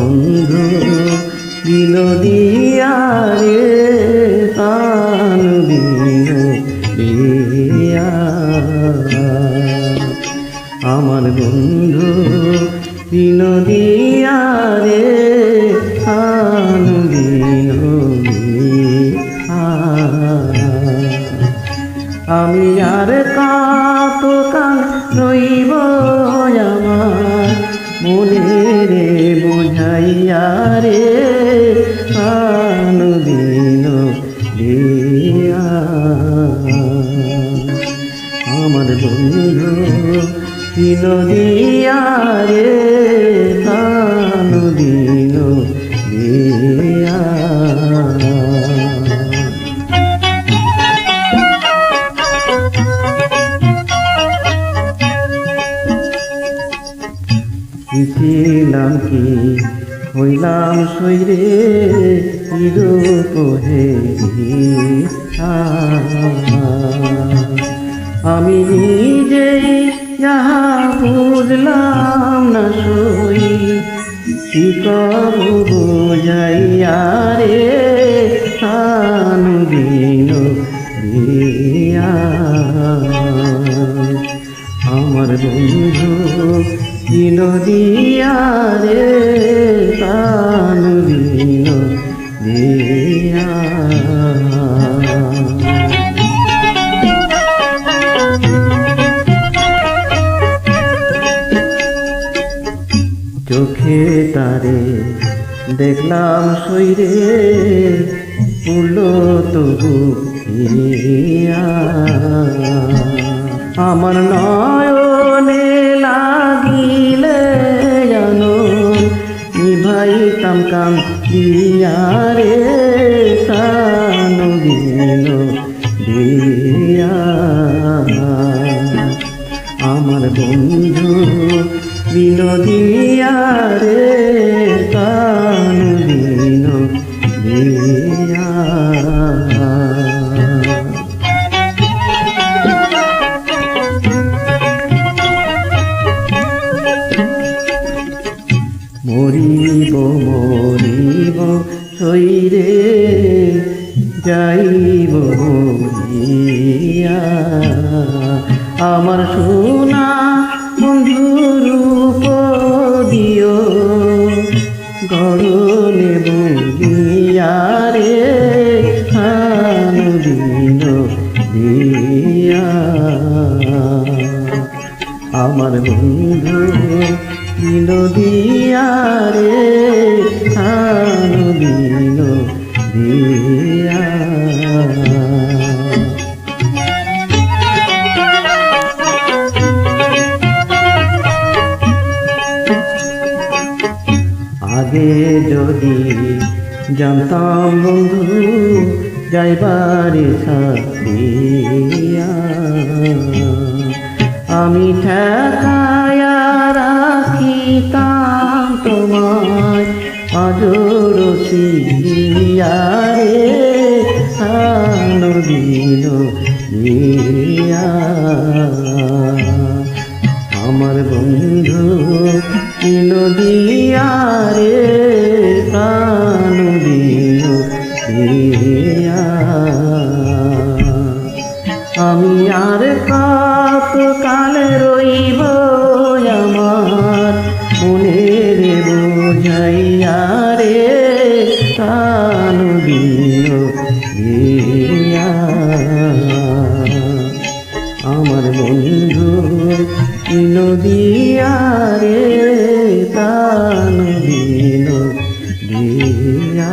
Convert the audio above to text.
বন্ধু বিনোদিয়া রে তান বিনোদিয়া। আমার বন্ধু বিনোদিয়া রে তান বিনোদিয়া। আমি আর কত কান রইব বন্ধু দিন দিয়া রে আনুদিন দিয়া কি হইলাম সৈরে চিরূপ হে আমি নিজেই যাহা বুঝলাম না সই, কি করু বুঝাইয়া রে আনু দিন দিয়া। আমার বন্ধু দিন দিয়া রে কান দিন চোখে তারে দেখলাম সইরে উলো তবু। আমার নয়নে লাগিলে জানো কাম দিয়া রে দিয়া আমার বন্ধু বিনোদিয়া রে কান দিন মরিব মরিব শৈরে যাইব আমার সোনা বন্ধুর গড়নে বঙ্গিয়া রে দিন দিয়া। আমার বন্ধু দিন দিয়া রে দিয়া। আগে যদি জানতাম বন্ধু, যাইবারে আমি ঠেকায়া রাখিতাম তোমায় আজর সিয়ারে আনদিন দিয়া। আমার বন্ধু নদিয়া রে প্রাণ দিন দিয়া আমি আর কত কাল রইব আমার মনের বোঝাইয়া রে, প্রাণ দিন দিয়া আমার বন্ধু নদিয়ারে তা নদী নদিয়া